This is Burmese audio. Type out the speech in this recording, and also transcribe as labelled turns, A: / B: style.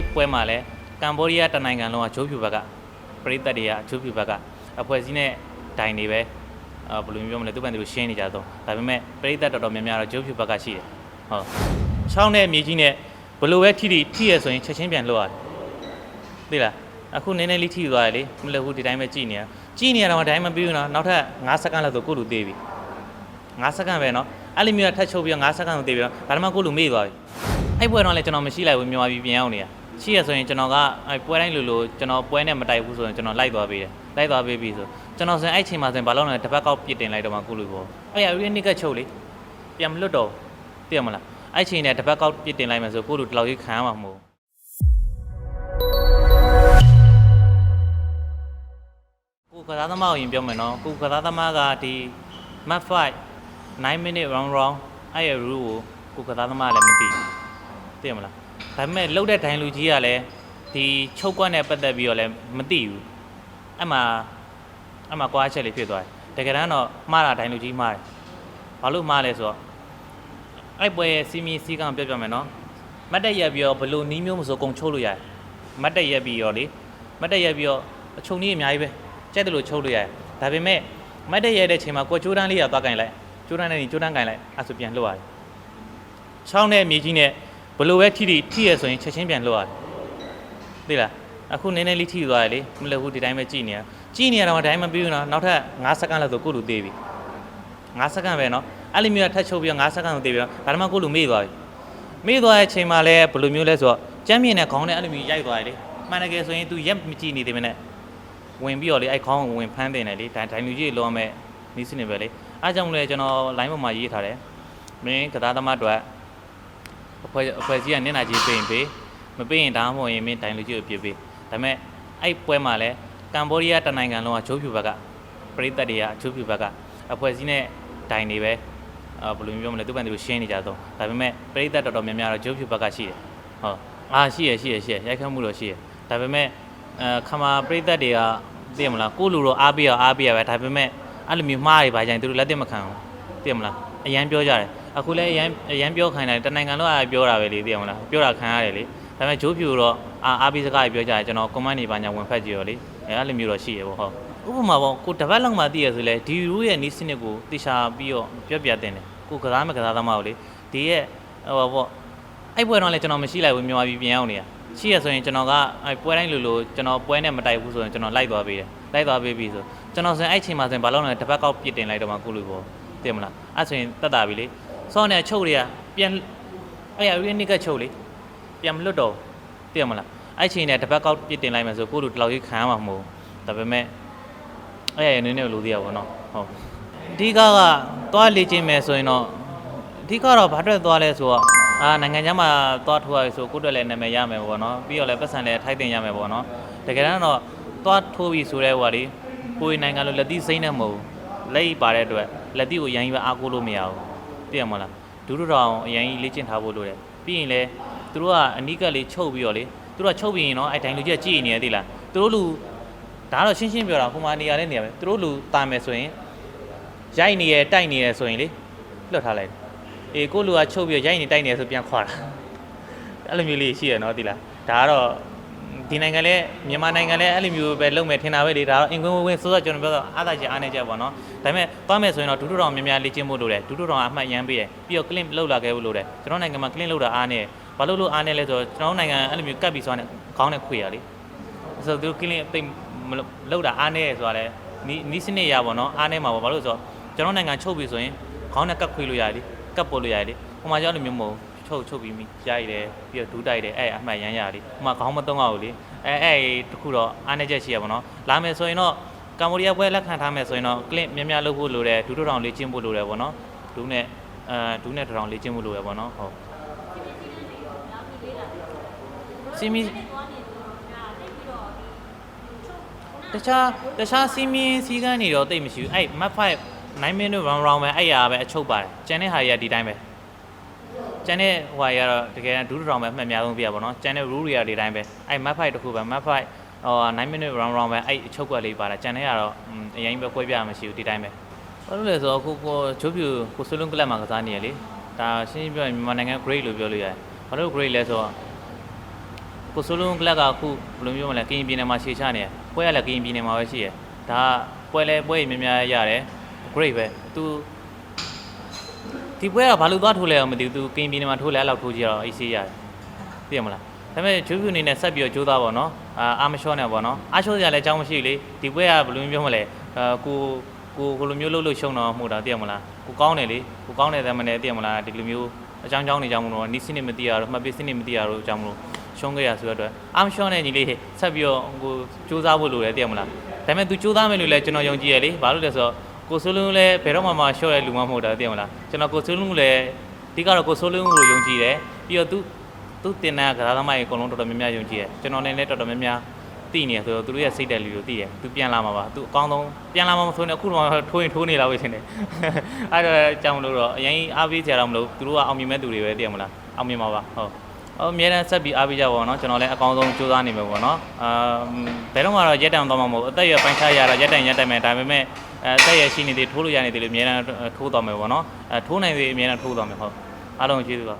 A: အဲ့ပွဲမှာလည်းကမ်ဘောဒီးယားတနိုင်ငံလုံးကဂျိုးဖြူဘက်ကပြည်သက်တွေကဂျိုးဖြူဘက်ကအဖွဲ့အစည်းနဲ့ဒိုင်တွေပဲအာဘယ်လိုမျိုးပြောမလဲသူ့ဘန်သူရှင်းနေကြတော့ဒါပေမဲ့ပြည်သက်တော်တော်များများတော့ဂျိုးဖြူဘက်ကရှိတယ်ဟုတ်ချောင်းနဲ့မြေကြီးနဲ့ဘယ်လိုပဲထိထိထိရဆိုရင်ချက်ချင်းပြန်လွတ်ရတယ်သိလားအခုနည်းနည်းလေးထိသွားတယ်လေမလို့ဘူးဒီတိုင်းပဲကြည်နေရကြည်နေရတော့ဒိုင်းမပြီးဘူးနော်နောက်ထပ်9စက္ကန့်လောက်ဆိုကိုယ့်လူသေးပြီ9စက္ကန့်ပဲနော်အဲ့လိုမျိုးထပ်ချုပ်ပြီးတော့9စက္ကန့်ဆိုသေးပြီတော့ဒါမှမဟုတ်ကိုယ့်လူမေ့သွားပြီအဲ့ပွဲတော့လည်းကျွန်တော်မရှိလိုက်ဘူးမြန်မာပြည်ပြင်အောင်နေရ ရှိရဆိုရင်ကျွန်တော်ကအဲ့ပွဲတိုင်းလိုလိုကျွန်တော်ပွဲနဲ့မတိုက်ဘူးဆိုရင်ကျွန်တော်လိုက်သွားပေးတယ်လိုက်သွားပေးပြီဆိုကျွန်တော်ဆိုရင်အဲ့ချိန်မှာဆိုရင်ဘာလို့လဲတစ်ပတ်ကောက်ပြစ်တင်လိုက်တော့မှကုလူပေါ့အဲ့ရရီနိကချုပ်လေပြန်မလွတ်တော့သိရမလားအဲ့ချိန်နဲ့တစ်ပတ်ကောက်ပြစ်တင်လိုက်မယ်ဆိုကိုလူတလောက်ကြီးခံရမှာမဟုတ်ကိုကစားသမားကိုရင်ပြောမယ်နော်ကိုကစားသမားကဒီ map 5 9 minute round round အဲ့ရ rule ကိုကိုကစားသမားလည်းမသိဘူးသိရမလား ဒါပေမဲ့လှုပ်တဲ့ဒိုင်လူကြီးကလည်းဒီချုပ်ကွက်နဲ့ပတ်သက်ပြီးတော့လည်းမသိဘူးအဲ့မှာအဲ့မှာကွာချက်လေးဖြစ်သွားတယ်တကယ်တမ်းတော့မှားတာဒိုင်လူကြီးမှားတယ်ဘာလို့မှားလဲဆိုတော့အဲ့ပွဲရဲ့စီမီစီကံပြောပြမယ်နော်မတ်တက်ရက်ပြီးတော့ဘလို့နီးမျိုးမဆိုကုံချုပ်လို့ရတယ်မတ်တက်ရက်ပြီးတော့လေမတ်တက်ရက်ပြီးတော့အချုံကြီးအများကြီးပဲကြက်တယ်လို့ချုပ်လို့ရတယ်ဒါပေမဲ့မတ်တက်ရက်တဲ့ချိန်မှာကိုယ်ချိုးတန်းလေးရသွားကင်လိုက်ချိုးတန်းနဲ့ချိုးတန်းကင်လိုက်အဲ့ဆိုပြန်လွတ်ရတယ်ချောင်းနဲ့မြေကြီးနဲ့ ဘယ်လိုပဲထိထိထိရဆိုရင်ချက်ချင်းပြန်လွတ်ရတယ်သိလားအခုနည်းနည်းလေးထိသွားတယ်လေမလို့ဘူးဒီတိုင်းပဲကြည်နေရကြည်နေရတော့ဒိုင်းမပြီးဘူးနော်နောက်ထပ်9စက္ကန့်လောက်ဆိုကိုယ့်လူသေးပြီ9စက္ကန့်ပဲနော်အဲ့လိုမျိုးထပ်ချုပ်ပြီးတော့9စက္ကန့်ဆိုသေးပြီနော်ဒါမှမဟုတ်ကိုယ့်လူမေ့သွားပြီမေ့သွားတဲ့အချိန်မှာလည်းဘယ်လိုမျိုးလဲဆိုတော့ကြမ်းမြင်တဲ့ခေါင်းနဲ့အဲ့လိုမျိုးရိုက်သွားတယ်လေမှန်တကယ်ဆိုရင် तू ရက်မကြည့်နေသေးမနဲ့ဝင်ပြီးတော့လေအဲ့ခေါင်းကိုဝင်ဖမ်းတင်တယ်လေဒိုင်ဒိုင်လူကြီးလောမဲ့နီးစနစ်ပဲလေအားကြောင့်မလဲကျွန်တော် line ပေါ်မှာရေးထားတယ်မင်းကသားသမားတို့ အဖွဲ့အဖွဲ့အစည်းကနင့်နာကြီးပေးရင်ပေးမပေးရင်ဒါမှမဟုတ်ရင်မင်းတိုင်လူကြီးကိုပြပေးဒါပေမဲ့အဲ့ပွဲမှာလဲကမ်ဘောဒီးယားတနိုင်ငံလုံးကဂျိုးဖြူဘက်ကပြည်သက်တွေကဂျိုးဖြူဘက်ကအဖွဲ့အစည်းနဲ့ဒိုင်တွေပဲအာဘယ်လိုမျိုးပြောမလဲသူ့ဘန်သူရှင်းနေကြတော့ဒါပေမဲ့ပြည်သက်တော်တော်များများတော့ဂျိုးဖြူဘက်ကရှိတယ်ဟုတ်အာရှိရရှိရရှိရရိုက်ခတ်မှုတော့ရှိရဒါပေမဲ့အဲခမာပြည်သက်တွေကသိရမလားကိုလူတော့အားပေးရအားပေးရပဲဒါပေမဲ့အဲ့လိုမျိုးမှားတွေပါကြရင်သူတို့လက်သက်မခံဘူးသိရမလားအရန်ပြောကြတယ် အခုလည်းအရန်အရန်ပြောခိုင်းတယ်တနိုင်ငံလုံးအားပြောတာပဲလေသိရမလားပြောတာခံရတယ်လေဒါပေမဲ့ဂျိုးဖြူတော့အာအားပေးစကားတွေပြောကြတယ်ကျွန်တော် comment တွေပါညာဝင်ဖတ်ကြည့်ရောလေအဲအဲ့လိုမျိုးတော့ရှိရပေါ့ဟုတ်ဥပမာပေါ့ကိုတစ်ပတ်လောက်မှသိရဆိုလဲဒီရူးရဲ့နီးစနစ်ကိုတေချာပြီးတော့ပြောပြတင်တယ်ကိုကစားမကစားသမားကိုလေဒီရဲ့ဟိုပေါ့အဲ့ပွဲတော့လည်းကျွန်တော်မရှိလိုက်ဘူးမြန်မာပြည်ပြင်အောင်နေရရှိရဆိုရင်ကျွန်တော်ကအဲ့ပွဲတိုင်းလိုလိုကျွန်တော်ပွဲနဲ့မတိုက်ဘူးဆိုရင်ကျွန်တော်လိုက်သွားပေးတယ်လိုက်သွားပေးပြီဆိုကျွန်တော်ဆိုရင်အဲ့ချိန်မှာဆိုရင်ဘာလို့လဲတစ်ပတ်ကောက်ပြစ်တင်လိုက်တော့မှကိုလူပေါ့သိမလားအဲ့ဆိုရင်တက်တာပြီလေ စောနဲ့ချုပ်တွေကပြန်အဲ့ရရီနိကချုပ်လေပြန်မလွတ်တော့သိမလားအဲ့ချိန်နဲ့တစ်ပတ်ကောက်ပြစ်တင်လိုက်မယ်ဆိုကိုလူတလောက်ကြီးခံရမှာမဟုတ်ဒါပေမဲ့အဲ့ရနည်းနည်းလိုသေးရပါတော့ဟုတ်အဓိကကသွားလေ့ကျင့်မယ်ဆိုရင်တော့အဓိကတော့ဘာအတွက်သွားလဲဆိုတော့အာနိုင်ငံခြားမှာသွားထိုးရဆိုကိုယ့်အတွက်လည်းနာမည်ရမယ်ပေါ့နော်ပြီးတော့လည်းပတ်စံလည်းထိုက်တင်ရမယ်ပေါ့နော်တကယ်တမ်းတော့သွားထိုးပြီဆိုတဲ့ဟိုကလေကိုယ်နိုင်ငံလိုလက်သီးစိမ့်နေမဟုတ်လက်ပါတဲ့အတွက်လက်သီးကိုရန်ကြီးပဲအားကိုးလို့မရဘူး သိရမလားဒုဒတော်အောင်အရန်ကြီးလေ့ကျင့်ထားဖို့လိုတယ်ပြီးရင်လည်းသူတို့ကအနီးကပ်လေးချုပ်ပြီးတော့လေသူတို့ကချုပ်ပြီးရင်တော့အဲ့တိုင်းလူကြီးကကြည်နေရသေးလားသူတို့လူဒါကတော့ရှင်းရှင်းပြောတာဟိုမှာနေရာလေးနေရာပဲသူတို့လူတာမယ်ဆိုရင်ရိုက်နေရတိုက်နေရဆိုရင်လေလွတ်ထားလိုက်အေးကိုလူကချုပ်ပြီးရိုက်နေတိုက်နေရဆိုပြန်ခွာတာအဲ့လိုမျိုးလေးရှိရနော်ဒီလားဒါကတော့ ဒီနိုင်ငံလဲမြန်မာနိုင်ငံလဲအဲ့လိုမျိုးပဲလုပ်မယ်ထင်တာပဲလေဒါတော့အင်ကွင်းဝင်းစိုးစောကျွန်တော်ပြောတော့အားသာချက်အားနေချက်ပေါ့နော်ဒါပေမဲ့သွားမယ်ဆိုရင်တော့ဒုဒတော်များများလေ့ကျင့်ဖို့လိုတယ်ဒုဒတော်အမှတ်ရမ်းပေးတယ်ပြီးတော့ clean လောက်လာခဲ့ဖို့လိုတယ်ကျွန်တော်နိုင်ငံမှာ clean လောက်တာအားနေဘာလို့လို့အားနေလဲဆိုတော့ကျွန်တော်နိုင်ငံအဲ့လိုမျိုးကတ်ပြီးသွားနေခေါင်းနဲ့ခွေရလေဆိုတော့သူ clean တိတ်မလောက်တာအားနေဆိုတာလဲနီးနီးစနစ်ရပါတော့အားနေမှာပေါ့ဘာလို့ဆိုတော့ကျွန်တော်နိုင်ငံချုပ်ပြီဆိုရင်ခေါင်းနဲ့ကတ်ခွေလို့ရတယ်ကတ်ပို့လို့ရတယ်ဟိုမှာကြောက်လို့မျိုးမဟုတ် ချုပ်ချုပ်ပြီးမိရိုက်တယ်ပြီးတော့ဒူးတိုက်တယ်အဲ့အမှတ်ရမ်းရလေဟိုမှာခေါင်းမသုံးရဘူးလေအဲအဲ့တခုတော့အားနေချက်ရှိရပါတော့လာမယ်ဆိုရင်တော့ကမ္ဘောဒီးယားပွဲလက်ခံထားမယ်ဆိုရင်တော့ clip များများလုပ်ဖို့လိုတယ်ဒူးထောင်လေးကျင်းဖို့လိုတယ်ပေါ့နော်ဒူးနဲ့အဲဒူးနဲ့ထောင်လေးကျင်းဖို့လိုရပေါ့နော်ဟုတ်စီမီတခြားတခြားစီမင်းစီကန်းနေတော့တိတ်မရှိဘူးအဲ့ map 5 9 minute round round ပဲအဲ့ရပဲအချုပ်ပါတယ်ကျန်တဲ့ဟာတွေကဒီတိုင်းပဲ ကျန်တဲ့ဟိုဟာတွေကတော့တကယ်ဒူးထောင်ပဲအမှတ်များဆုံးပြရပါတော့ကျန်တဲ့ rule တွေကဒီတိုင်းပဲအဲ့ map 5တခုပဲ map 5ဟို9 minute round round ပဲအဲ့အချုပ်ကွက်လေးပါတာကျန်တဲ့ကတော့အရင်ပဲကွဲပြားမရှိဘူးဒီတိုင်းပဲဘာလို့လဲဆိုတော့ကိုကိုဂျိုးပြူကိုဆွေးလုံးကလပ်မှာကစားနေရလေဒါရှင်းရှင်းပြောရင်မြန်မာနိုင်ငံ great လို့ပြောလို့ရတယ်ဘာလို့ great လဲဆိုတော့ကိုဆိုလုံးကလပ်ကအခုဘယ်လိုမျိုးမလဲကရင်ပြည်နယ်မှာရှေ့ချနေတယ်ပွဲရလည်းကရင်ပြည်နယ်မှာပဲရှိရယ်ဒါကပွဲလဲပွဲရများများရတယ် great ပဲ तू ဒီပွဲကဘာလို့သွားထိုးလဲအောင်မသိဘူး तू ကရင်ပြည်နယ်မှာထိုးလဲအဲ့လောက်ထိုးကြတော့အေးဆေးရတယ်သိရမလားဒါပေမဲ့ဂျိုးဖြူအနေနဲ့ဆက်ပြီးတော့ကြိုးစားပါတော့အာအာမလျှော့နဲ့ပေါ့နော်အားလျှော့စရာလည်းအကြောင်းမရှိဘူးလေဒီပွဲကဘယ်လိုမျိုးပြောမလဲအာကိုကိုကိုလိုမျိုးလှုပ်လို့ရှုံတော့မှုတာသိရမလားကိုကောင်းတယ်လေကိုကောင်းတယ်တဲ့မနဲ့သိရမလားဒီလိုမျိုးအကြောင်းကြောင်းနေကြောင်းမလို့နီးစနစ်မသိရတော့မှတ်ပေးစနစ်မသိရတော့ကြောင်းမလို့ရှုံးခဲ့ရဆိုတော့အတွက်အာမလျှော့နဲ့ညီလေးဆက်ပြီးတော့ကိုစူးစမ်းဖို့လိုတယ်သိရမလားဒါပေမဲ့ तू စူးစမ်းမယ်လို့လည်းကျွန်တော်ယုံကြည်ရလေဘာလို့လဲဆိုတော့ ကိုဆိုးလုံးလည်းဘယ်တော့မှမလျှော့တဲ့လူမှမဟုတ်တာသိရမလားကျွန်တော်ကိုဆိုးလုံးလည်းဒီကတော့ကိုဆိုးလုံးကိုယုံကြည်တယ်ပြီးတော့ तू သူတင်တဲ့ကစားသမားတွေအကုန်လုံးတော်တော်များများယုံကြည်တယ်ကျွန်တော်နဲ့လည်းတော်တော်များများသိနေရဆိုတော့သူတို့ရဲ့စိတ်တက်လူကိုသိတယ်သူပြန်လာမှာပါသူအကောင်းဆုံးပြန်လာမှာမဆိုရင်အခုတော့ထိုးရင်ထိုးနေလာပဲရှင်တယ်အဲ့တော့အကြောင်းလို့တော့အရင်အားပေးကြရတော့မလို့သူတို့ကအောင်မြင်မဲ့သူတွေပဲသိရမလားအောင်မြင်ပါပါဟုတ်အအများနဲ့ဆက်ပြီးအားပေးကြပါဘောနော်ကျွန်တော်လည်းအကောင်းဆုံးကြိုးစားနေမှာပေါ့နော်အာဘယ်တော့မှတော့ရက်တန်တော့မှာမဟုတ်အသက်ရပိုင်းခြားရတာရက်တန်ရက်တန်မယ်ဒါပေမဲ့ အဲအသက်ရရှိနေသေးထိုးလို့ရနေသေးလို့အများနဲ့ထိုးသွားမယ်ပေါ့နော်အဲထိုးနိုင်သေးအများနဲ့ထိုးသွားမယ်ဟုတ်အားလုံးကျေးဇူးပါ